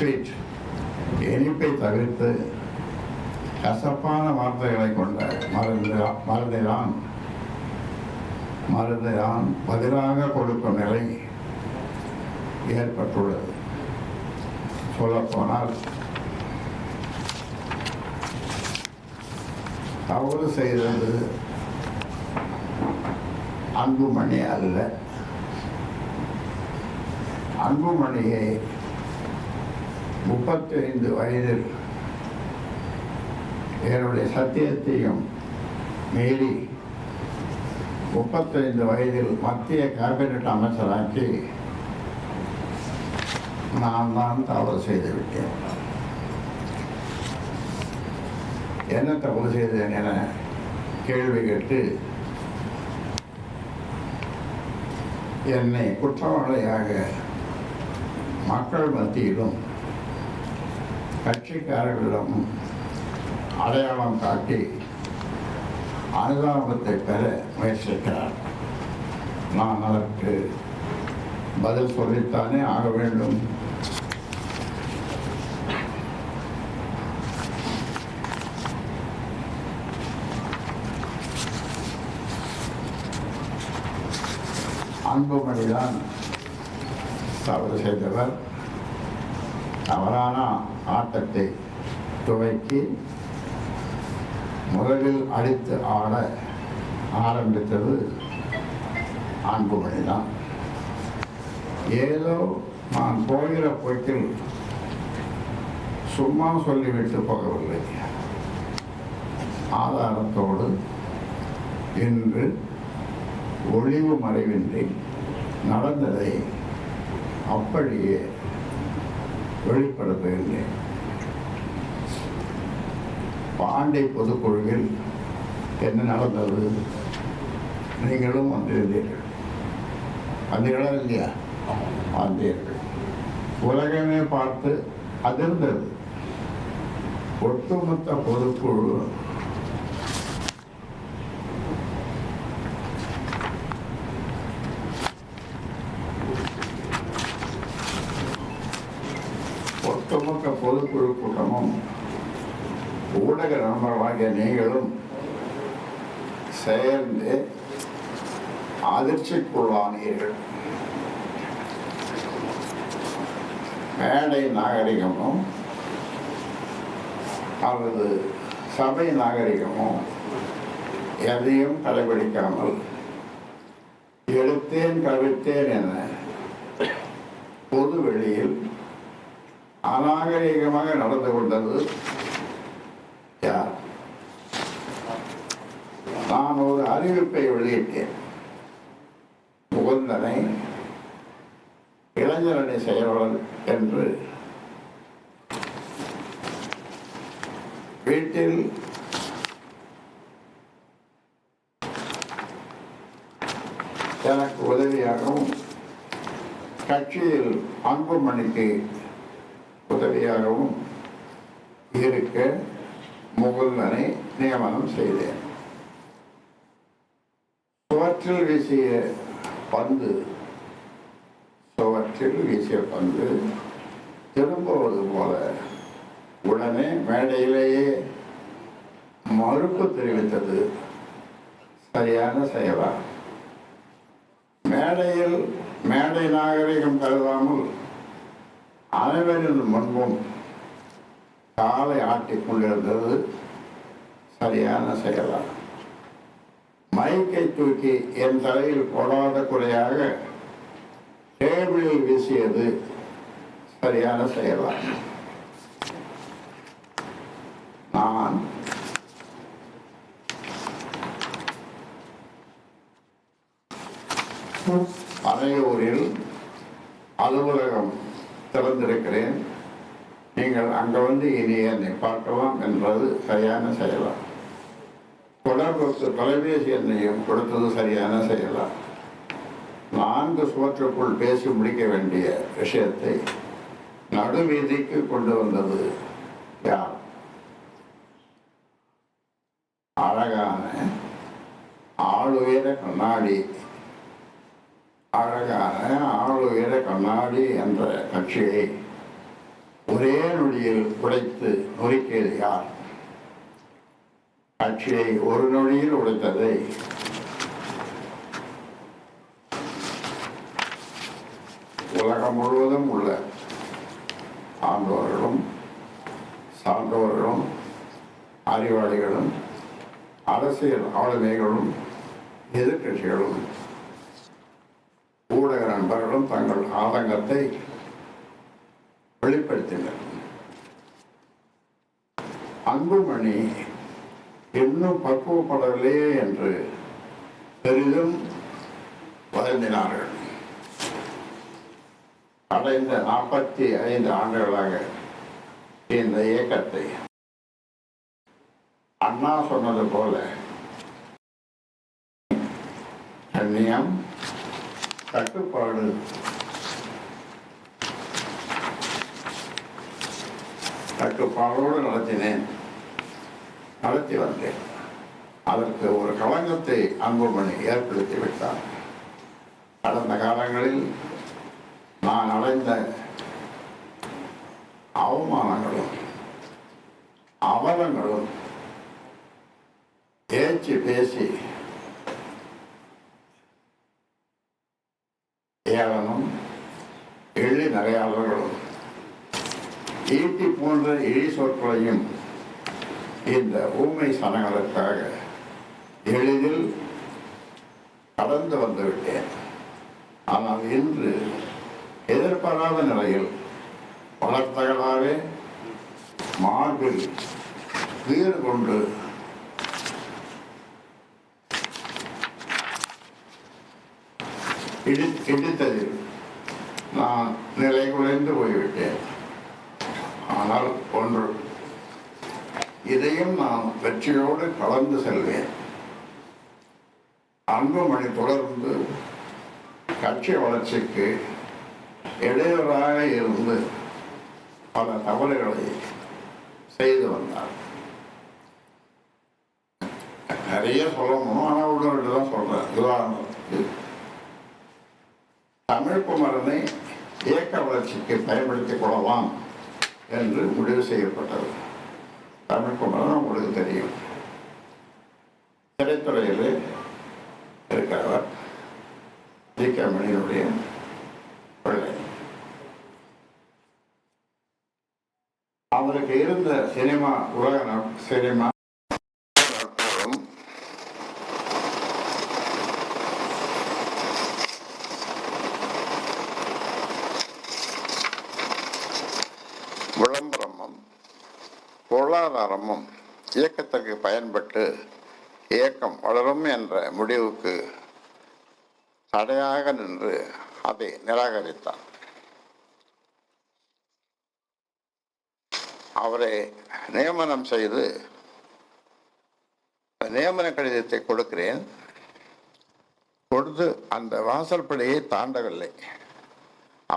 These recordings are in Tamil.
ஸ்வீட் இனிப்பை தவிர்த்து கசப்பான வார்த்தைகளை கொண்ட மருந்து மருந்தைதான் மருந்தைதான் பதிலாக கொடுக்கும் நிலை ஏற்பட்டுள்ளது. சொல்லப்போனால் தவறு செய்தது அன்புமணி அல்ல. அன்புமணியை முப்பத்தி ஐந்து வயதில் என்னுடைய சத்தியத்தையும் மீறி முப்பத்தைந்து வயதில் மத்திய கேபினட் அமைச்சராக்கி நான் தான் தவறு செய்துவிட்டேன் என்ன தவறு செய்தேன் என கேள்வி கேட்டு என்னை குற்றவாளியாக மக்கள் மத்தியிலும் கட்சிக்காரர்களிடம் அடையாளம் காட்டி அனுதாபத்தை பெற முயற்சிக்கிறார். நான் அதற்கு பதில் சொல்லித்தானே ஆக வேண்டும். அன்புமணிதான் தவறு செய்தவர். தவறான ஆட்டத்தை துவக்கி முதலில் அடித்து ஆட ஆரம்பித்தது அன்புமணி தான். ஏதோ நான் போகிற போக்கில் சும்மா சொல்லிவிட்டு போகவில்லை. ஆதாரத்தோடு இன்று ஒளிவு மறைவின்றி நடந்ததை அப்படியே வெளிப்பட போயிருந்தேன் பாண்டை பொதுக்குழுவில் என்ன நடந்தது? நீங்களும் வந்திருந்தீர்கள். வந்தீர்களா இல்லையா? வந்தீர்கள். உலகமே பார்த்து அதிர்ந்தது. ஒட்டுமொத்த பொதுக்குழு ஒட்டுமொத்த பொதுக்குழு கூட்டமும் ஊடக நண்பர்களாகிய நீங்களும் சேர்ந்து அதிர்ச்சிக்குள்ளானீர்கள். மேடை நாகரிகமும் அல்லது சபை நாகரிகமும் எதையும் கடைபிடிக்காமல் எழுத்தேன் கவிழ்த்தேன் என பொது வெளியில் அநாகரிகமாக நடந்து கொண்டது யார்? நான் ஒரு அறிவிப்பை வெளியிட்டேன். முகுந்தனை இளைஞரணி செயலாளர் என்று. வீட்டில் எனக்கு உதவியாகவும் கட்சியில் அன்புமணிக்கு உதவியாகவும் இருக்க முகுந்தனை நியமனம் செய்தேன். சுவற்றில் வீசிய பந்து சுவற்றில் வீசிய பந்து திரும்புவது போல உடனே மேடையிலேயே மறுப்பு தெரிவித்தது. சரியான செயலா. மேடையில் மேடை நாகரிகம் கருதாமல் அனைவரின் முன்பும் காலை ஆட்டிக் கொண்டிருந்தது சரியான செயலா மைக்கை தூக்கி என் தலையில் போடாத குறையாக டேபிளில் வீசியது சரியான செயலா நான் பனையூரில் அலுவலகம் திறந்திருக்கிறேன் நீங்கள் அங்கே வந்து இனி என்னை பார்க்கலாம் என்றது சரியான செயலா. தொடர்பு தொலைபேசி எண்ணையும் கொடுத்தது சரியான செயலா. நான்கு சுவற்றுக்குள் பேசி முடிக்க வேண்டிய விஷயத்தை நடுவீதிக்கு கொண்டு வந்தது யார்? அழகான ஆளுயர கண்ணாடி அழகான ஆளுயர கண்ணாடி என்ற கட்சியை ஒரே நொடியில் உடைத்து நொறுக்கியது யார்? கட்சியை ஒரு நொடியில் உடைத்ததை உலகம் முழுவதும் உள்ள ஆண்டோர்களும் சான்றோர்களும் அறிவாளிகளும் அரசியல் ஆளுமைகளும் எதிர்க்கட்சிகளும் ஊடக நண்பர்களும் தங்கள் ஆதங்கத்தை வெளிப்படுத்தினர். அன்புமணி இன்னும் பக்குவப்படவில்லையே என்று பெரிதும் வருந்தினார்கள். அடைந்த நாற்பத்தி ஐந்து ஆண்டுகளாக இந்த இயக்கத்தை அண்ணா சொன்னது போல கண்ணியம் கட்டுப்பாடு. கட்டுப்பாடோடு நடத்தினேன். நடத்தி வந்தேன். அதற்கு ஒரு களங்கத்தை அன்புமணி ஏற்படுத்தி விட்டார். கடந்த காலங்களில் நான் அடைந்த அவமானங்களும் அவலங்களும் பேச்சு பேசி நகையாளர்களும் ஈட்டி போன்ற இழி சொற்களையும் இந்த ஊமை சனங்களுக்காக எளிதில் கடந்து வந்துவிட்டேன் ஆனால் இன்று எதிர்பாராத நிலையில் வளர்த்தகளாகவே மார்பில் உயிர் கொண்டு இடி இடித்ததில் நான் நிலை குலைந்து போய்விட்டேன். ஆனால் ஒன்று இதையும் நான் வெற்றியோடு கலந்து செல்வேன். அன்புமணி தொடர்ந்து கட்சி வளர்ச்சிக்கு இடையூறாக இருந்து பல தவறுகளை செய்து வந்தார். நிறைய சொல்லணும் ஆனால் ஒன்று தான் சொல்றேன். உதாரணத்துக்கு தமிழ் குமரனை இயக்க வளர்ச்சிக்கு பயன்படுத்திக் கொள்ளலாம் என்று முடிவு செய்யப்பட்டது. தமிழ் குமரன் உங்களுக்கு தெரியும். திரைத்துறையில் இருக்கிறவர் ஜி கே மணியினுடைய பிள்ளை. அவருக்கு இருந்த சினிமா உலக சினிமா பொருளாதாரமும் இயக்கத்திற்கு பயன்பட்டு இயக்கம் வளரும் என்ற முடிவுக்கு தடையாக நின்று அதை நிராகரித்தார். அவரை நியமனம் செய்து நியமன கடிதத்தை கொடுக்கிறேன். கொடுத்து அந்த வாசல்படியை தாண்டவில்லை.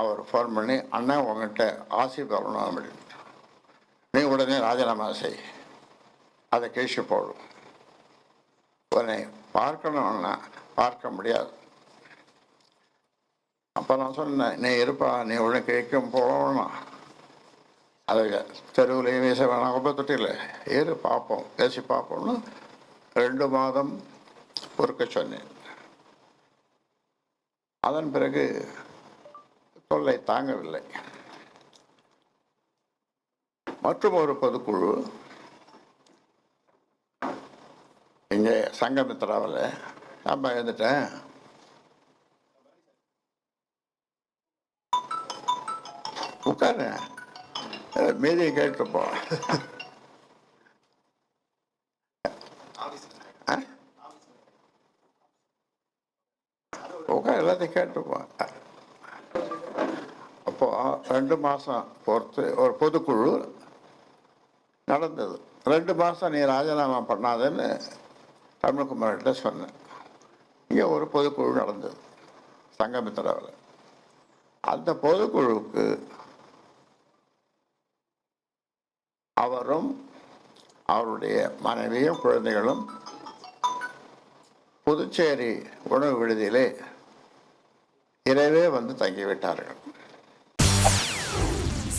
அவர் ஃபோன் பண்ணி அண்ணா உங்ககிட்ட ஆசி பெறணும் அப்படின்னு நீ உடனே ராஜினாமா செய். அதை கேஷு போடும் உன்னை பார்க்கணும்னா பார்க்க முடியாது. அப்போ நான் சொன்னேன் நீ இருப்பா நீ உடனே கேட்கும் போகணும் அது தெருவில் வீச வேணாம் குப்பை தொட்டில. ஏறு பார்ப்போம் பேசி பார்ப்போம்னு ரெண்டு மாதம் பொறுக்க சொன்னேன். அதன் பிறகு தொல்லை தாங்கவில்லை. மற்றும் ஒரு பொதுக்குழு. இங்கே சங்கமித்ராவில் நான் பயந்துட்டேன். உட்காரு மீதியை கேட்டுப்போம் உட்கார் எல்லாத்தையும் கேட்டுப்போம் அப்போ ரெண்டு மாதம் பொறுத்து ஒரு பொதுக்குழு. நடந்தது. ரெண்டு மாதம் நீ ராஜினாமா பண்ணாதேன்னு தமிழ்குமார்கிட்ட சொன்னேன். இங்கே ஒரு பொதுக்குழு நடந்தது சங்கமித்திராவில் அந்த பொதுக்குழுவுக்கு அவரும் அவருடைய மனைவியும் குழந்தைகளும் புதுச்சேரி உணவு விடுதியிலே இரவே வந்து தங்கிவிட்டார்கள்.